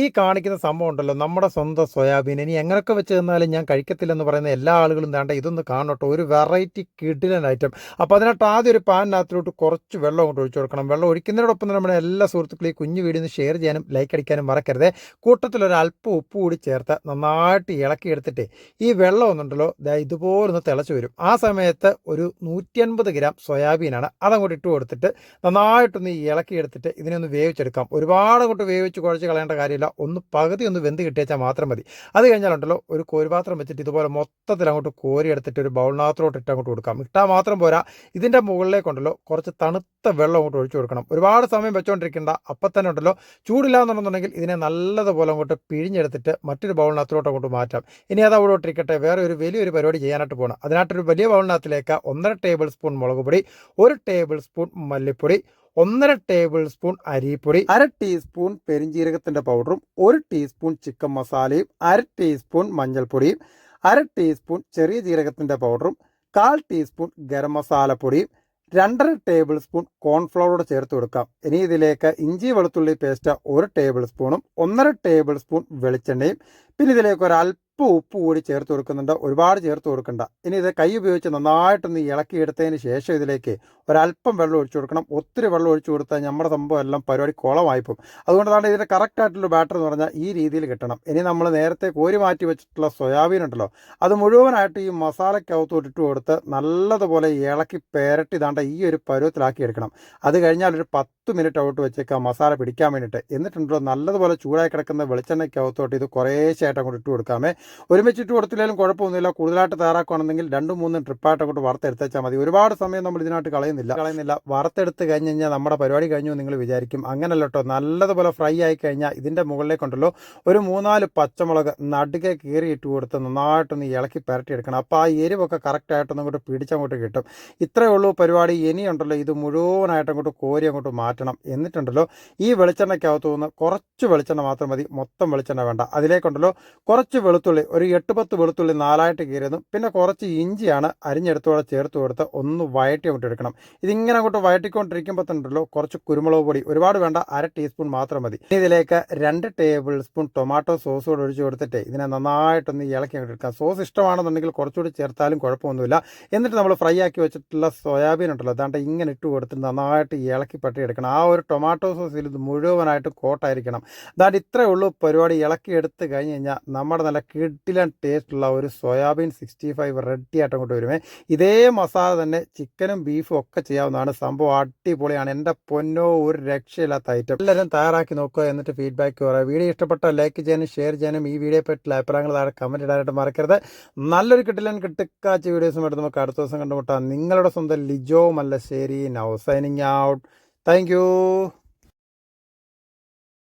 ഈ കാണിക്കുന്ന സംഭവം ഉണ്ടല്ലോ നമ്മുടെ സ്വന്തം സോയാബീൻ. ഇനി എങ്ങനെയൊക്കെ വെച്ച് തന്നാലും ഞാൻ കഴിക്കത്തില്ലെന്ന് പറയുന്ന എല്ലാ ആളുകളും വേണ്ട ഇതൊന്ന് കാണട്ടോ. ഒരു വെറൈറ്റി കിഡിലൻ ഐറ്റം. അപ്പോൾ അതിനകത്ത് ആദ്യം ഒരു പാനിനകത്തിലോട്ട് കുറച്ച് വെള്ളം അങ്ങോട്ട് ഒഴിച്ചു കൊടുക്കണം. വെള്ളം ഒഴിക്കുന്നതിനോടൊപ്പം തന്നെ നമ്മുടെ എല്ലാ സുഹൃത്തുക്കളെയും കുഞ്ഞു വീഡിയോ ഷെയർ ചെയ്യാനും ലൈക്ക് അടിക്കാനും മറക്കരുത്. കൂട്ടത്തിൽ ഒരു അല്പം ഉപ്പ് കൂടി ചേർത്ത് നന്നായിട്ട് ഇളക്കി എടുത്തിട്ട് ഈ വെള്ളം ഒന്നുണ്ടല്ലോ ഇതുപോലെ ഒന്ന് തിളച്ച് വരും. ആ സമയത്ത് ഒരു നൂറ്റി ഗ്രാം സോയാബീനാണ് അതങ്ങോട്ട് ഇട്ട് കൊടുത്തിട്ട് നന്നായിട്ടൊന്ന് ഇളക്കി എടുത്തിട്ട് ഇതിനെ ഒന്ന് വേവിച്ചെടുക്കാം. ഒരുപാട് അങ്ങോട്ട് വേവിച്ച് കുഴച്ച് കളയേണ്ട കാര്യമില്ല. ഒന്ന് പകുതി ഒന്ന് വെന്ത് കിട്ടിയാൽ മാത്രം മതി. അത് കഴിഞ്ഞാലുണ്ടല്ലോ ഒരു കോരിപാത്രം വെച്ചിട്ട് ഇതുപോലെ മൊത്തത്തിൽ അങ്ങോട്ട് കോരി എടുത്തിട്ട് ഒരു ബൗളിനകത്തോട്ട് ഇട്ട് അങ്ങോട്ട് കൊടുക്കാം. ഇട്ടാൽ മാത്രം പോരാ. ഇതിന്റെ മുകളിലേക്കുണ്ടല്ലോ കുറച്ച് തണുത്ത വെള്ളം അങ്ങോട്ട് ഒഴിച്ചു കൊടുക്കണം. ഒരുപാട് സമയം വെച്ചുകൊണ്ടിരിക്കേണ്ട അപ്പം തന്നെ ഉണ്ടല്ലോ ചൂടില്ല എന്നുണ്ടെന്നുണ്ടെങ്കിൽ ഇതിനെ നല്ലതുപോലെ അങ്ങോട്ട് പിഴിഞ്ഞെടുത്തിട്ട് മറ്റൊരു ബൗളിനകത്തോട്ട് അങ്ങോട്ട് മാറ്റാം. ഇനി അത് അവിടെ ഇട്ടിരിക്കട്ടെ. വേറെ ഒരു വലിയൊരു പരിപാടി ചെയ്യാനായിട്ട് പോകണം അതിനായിട്ടൊരു വലിയ ബൗളിനകത്തിലേക്ക് ഒന്നര ടേബിൾ സ്പൂൺ മുളക് പൊടി ഒരു ടേബിൾ സ്പൂൺ മല്ലിപ്പൊടി ഒന്നര ടേബിൾ സ്പൂൺ അരിപ്പൊടി അര ടീസ്പൂൺ പെരിഞ്ജീരകത്തിന്റെ പൗഡറും ഒരു ടീസ്പൂൺ ചിക്കൻ മസാലയും അര ടീസ്പൂൺ മഞ്ഞൾപ്പൊടിയും അര ടീസ്പൂൺ ചെറിയ ജീരകത്തിന്റെ പൗഡറും കാൽ ടീസ്പൂൺ ഗരം മസാലപ്പൊടിയും രണ്ടര ടേബിൾ സ്പൂൺ കോൺഫ്ലവറോട് ചേർത്ത് കൊടുക്കാം. ഇനി ഇതിലേക്ക് ഇഞ്ചി വെളുത്തുള്ളി പേസ്റ്റ് ഒരു ടേബിൾ സ്പൂണും ഒന്നര ടേബിൾ സ്പൂൺ വെളിച്ചെണ്ണയും പിന്നെ ഇതിലേക്ക് ഒരു അല്പം ഉപ്പ് കൂടി ചേർത്ത് കൊടുക്കുന്നുണ്ട്. ഒരുപാട് ചേർത്ത് കൊടുക്കണ്ട. ഇനി ഇത് കൈ ഉപയോഗിച്ച് നന്നായിട്ടൊന്ന് ഇളക്കിയെടുത്തതിന് ശേഷം ഇതിലേക്ക് ഒരല്പം വെള്ളം ഒഴിച്ചു കൊടുക്കണം. ഒത്തിരി വെള്ളം ഒഴിച്ചു കൊടുത്താൽ നമ്മുടെ സംഭവം എല്ലാം പരിപാടി കുളമായിപ്പോവും അതുകൊണ്ടാണ് ഇതിന്റെ കറക്റ്റ് ആയിട്ടുള്ള ബാറ്റർ എന്ന് പറഞ്ഞാൽ ഈ രീതിയിൽ കിട്ടണം. ഇനി നമ്മൾ നേരത്തെ കോരി മാറ്റി വെച്ചിട്ടുള്ള സോയാബീൻ ഉണ്ടല്ലോ അത് മുഴുവനായിട്ട് ഈ മസാലയ്ക്കകത്തോട്ട് ഇട്ട് കൊടുത്ത് നല്ലതുപോലെ ഇളക്കി പേരട്ടി താണ്ട ഈ ഒരു പരുവത്തിലാക്കി എടുക്കണം. അത് കഴിഞ്ഞാൽ ഒരു പത്ത് മിനിറ്റ് ഔട്ട് വെച്ചേക്കാം മസാല പിടിക്കാൻ വേണ്ടിയിട്ട്. എന്നിട്ടുണ്ടല്ലോ നല്ലതുപോലെ ചൂടായി കിടക്കുന്ന വെളിച്ചെണ്ണയ്ക്കകത്തോട്ട് ഇത് കുറേശ്ശായിട്ട് അങ്ങോട്ട് ഇട്ട് കൊടുക്കാമേ. ഒരുമിച്ചിട്ട് കൊടുത്തില്ലെങ്കിലും കുഴപ്പമൊന്നുമില്ല. കൂടുതലായിട്ട് തയ്യാറാക്കുകയാണെന്നെങ്കിൽ രണ്ടും മൂന്നും ട്രിപ്പായിട്ട് അങ്ങോട്ട് വറുത്തെടുത്തേച്ചാൽ മതി. ഒരുപാട് സമയം നമ്മൾ ഇതിനായിട്ട് കളയുന്നില്ല. കളയുന്നില്ല. വറുത്തെടുത്ത് കഴിഞ്ഞ് കഴിഞ്ഞാൽ നമ്മുടെ പരിപാടി കഴിഞ്ഞു നിങ്ങൾ വിചാരിക്കും. അങ്ങനല്ല കേട്ടോ നല്ലതുപോലെ ഫ്രൈ ആയി കഴിഞ്ഞാൽ ഇതിന്റെ മുകളിലേക്കുണ്ടല്ലോ ഒരു മൂന്നാൽ പച്ചമുളക് നടുക്കെ കീറി ഇട്ട് കൊടുത്ത് നന്നായിട്ടൊന്ന് ഇളക്കി എടുക്കണം അപ്പോൾ ആ എരിവൊക്കെ കറക്റ്റായിട്ടൊന്നും അങ്ങോട്ട് പിടിച്ചങ്ങോട്ട് കിട്ടും. ഇത്രയേ ഉള്ളൂ പരിപാടി. ഇനിയുണ്ടല്ലോ ഇത് മുഴുവനായിട്ട് അങ്ങോട്ട് കോരി അങ്ങോട്ട് മാറ്റണം എന്നിട്ടുണ്ടല്ലോ ഈ വെളിച്ചെണ്ണയ്ക്കകത്തു നിന്ന് കുറച്ച് വെളിച്ചെണ്ണ മാത്രം മതി. മൊത്തം വെളിച്ചെണ്ണ വേണ്ട. അതിലേക്കുണ്ടല്ലോ കുറച്ച് വെളുത്തുള്ളി ഒരു എട്ട് പത്ത് വെളുത്തുള്ളി നാലായിട്ട് കീറിയതും പിന്നെ കുറച്ച് ഇഞ്ചിയാണ് അരിഞ്ഞെടുത്തോടെ ചേർത്ത് കൊടുത്ത് ഒന്ന് വയറ്റി അങ്ങോട്ട് എടുക്കണം. ഇതിങ്ങനെ അങ്ങോട്ട് വയറ്റിക്കൊണ്ടിരിക്കുമ്പോൾ തന്നെ ഉണ്ടല്ലോ കുറച്ച് കുരുമുളക് പൊടി ഒരുപാട് വേണ്ട അര ടീസ്പൂൺ മാത്രം മതി. ഇതിലേക്ക് രണ്ട് ടേബിൾ സ്പൂൺ ടൊമാറ്റോ സോസ് കൂടെ ഒഴിച്ച് കൊടുത്തിട്ട് ഇതിനെ നന്നായിട്ടൊന്ന് ഇളക്കി എടുക്കാം. സോസ് ഇഷ്ടമാണെന്നുണ്ടെങ്കിൽ കുറച്ചുകൂടി ചേർത്താലും കുഴപ്പമൊന്നുമില്ല. എന്നിട്ട് നമ്മൾ ഫ്രൈ ആക്കി വെച്ചിട്ടുള്ള സോയാബീൻ ഉണ്ടല്ലോ അതാണ്ട് ഇങ്ങനെ ഇട്ട് കൊടുത്ത് നന്നായിട്ട് ഇളക്കി പട്ടി എടുക്കണം. ആ ഒരു ടൊമാറ്റോ സോസിൽ ഇത് മുഴുവനായിട്ട് കോട്ടായിരിക്കണം. അതാണ്ട് ഇത്രയേ ഉള്ളൂ പരിപാടി. ഇളക്കി എടുത്ത് കഴിഞ്ഞ് കഴിഞ്ഞാൽ നമ്മുടെ നല്ല കിട്ടിലൻ ടേസ്റ്റുള്ള ഒരു സോയാബീൻ സിക്സ്റ്റി ഫൈവ് റെഡി ആയിട്ട് അങ്ങോട്ട് വരുമേ. ഇതേ മസാല തന്നെ ചിക്കനും ബീഫും ഒക്കെ ചെയ്യാവുന്നതാണ്. സംഭവം അടിപൊളിയാണ്. എന്റെ പൊന്നോ ഒരു രക്ഷയില്ലാത്ത ഐറ്റം എല്ലാവരും തയ്യാറാക്കി നോക്കുക എന്നിട്ട് ഫീഡ്ബാക്ക് പറയുക. വീഡിയോ ഇഷ്ടപ്പെട്ട ലൈക്ക് ചെയ്യാനും ഷെയർ ചെയ്യാനും ഈ വീഡിയോ പറ്റിയുള്ള അഭിപ്രായങ്ങൾ താഴെ കമന്റ് ഇടാനായിട്ട് മറക്കരുത്. നല്ലൊരു കിട്ടില്ല കിട്ടുക്കാച്ച വീഡിയോസും എടുത്ത് നമുക്ക് അടുത്ത ദിവസം കണ്ടുമുട്ടാം. നിങ്ങളുടെ സ്വന്തം Lijo Mallassery. Now signing out thank